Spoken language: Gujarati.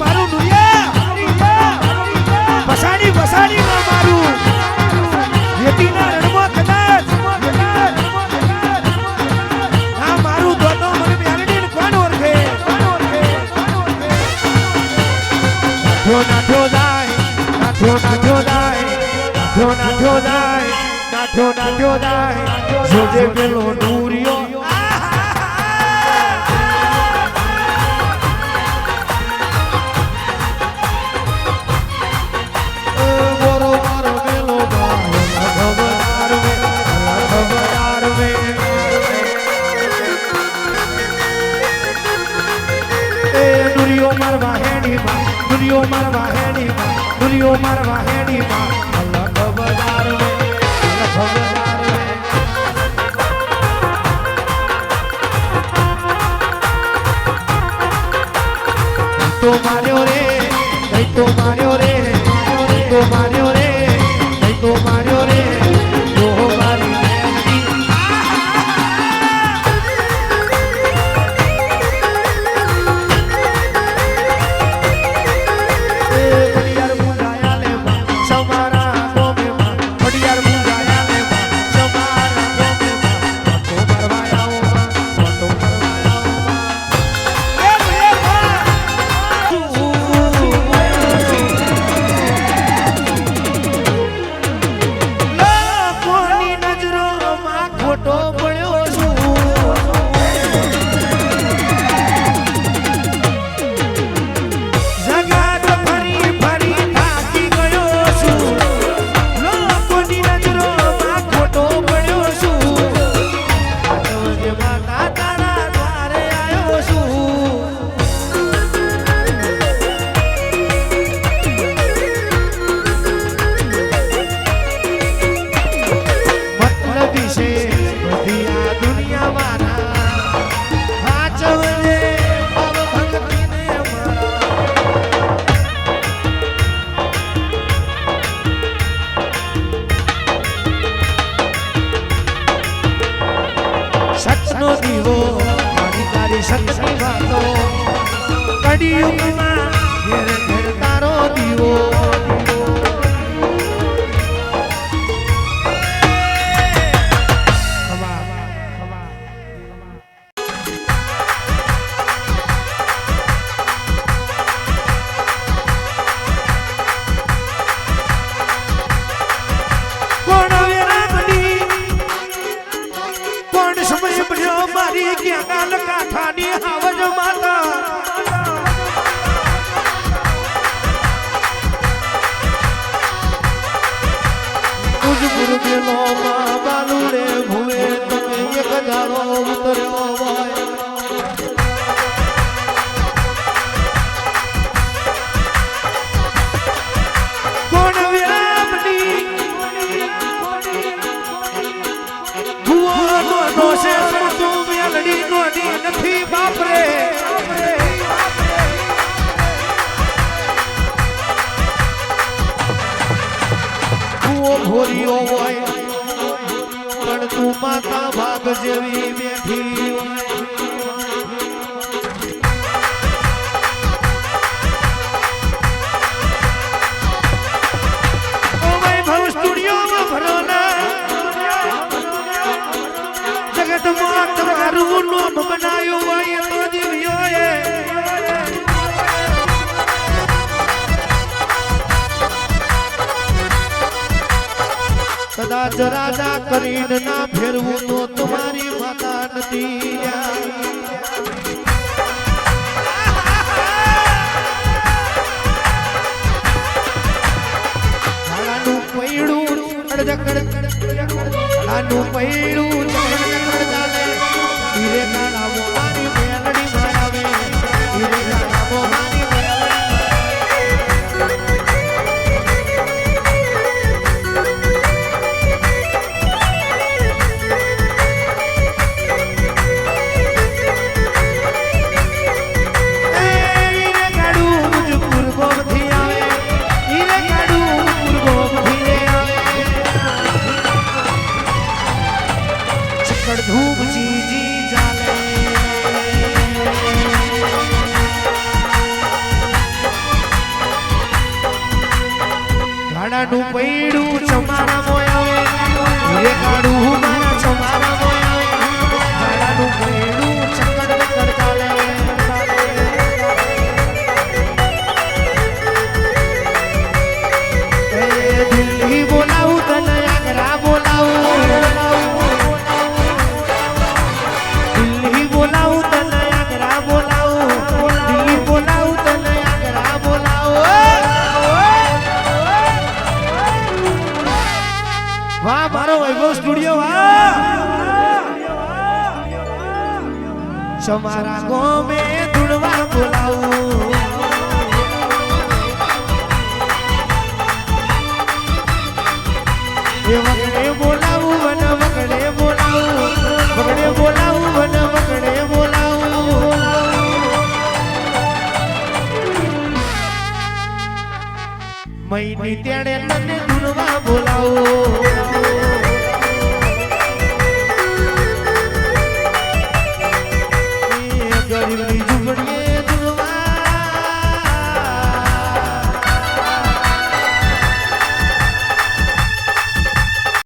મારું દુનિયા પસાડી પસાડી આ મારું. દોનો મને દાય નાઠો નાઠો દાય નાઠો નાઠો દાય જોજે પેલો દુરિયો હેડી માં દુરિયો મારવા હેડી માં દુરિયો મારવા હેડી માં દિશે બધી આ દુનિયામાં હાચવજે સચનો દીવો મારી તારી સચની ઘેર ઘેર તારો દીવો. નો છે પણ તું મેલડી કુઓ ભોરીઓ હોય, પણ તું માતા ભાગ જેવી બેઠી હોય. રાજ રાજા કરીને ના ફેરવું તો તમારી માતા નથી પૈડું પૈડું ધૂપ જીજી જાલે. ગાડાનું પૈડું તમારા તમારા ગોમે ધૂળવા બોલાવું. વગડે બોલાવું વન વગડે બોલાવું. વગડે બોલાવું વન વગડે બોલાવું. મૈની તેડે તને ધૂળવા બોલાવું.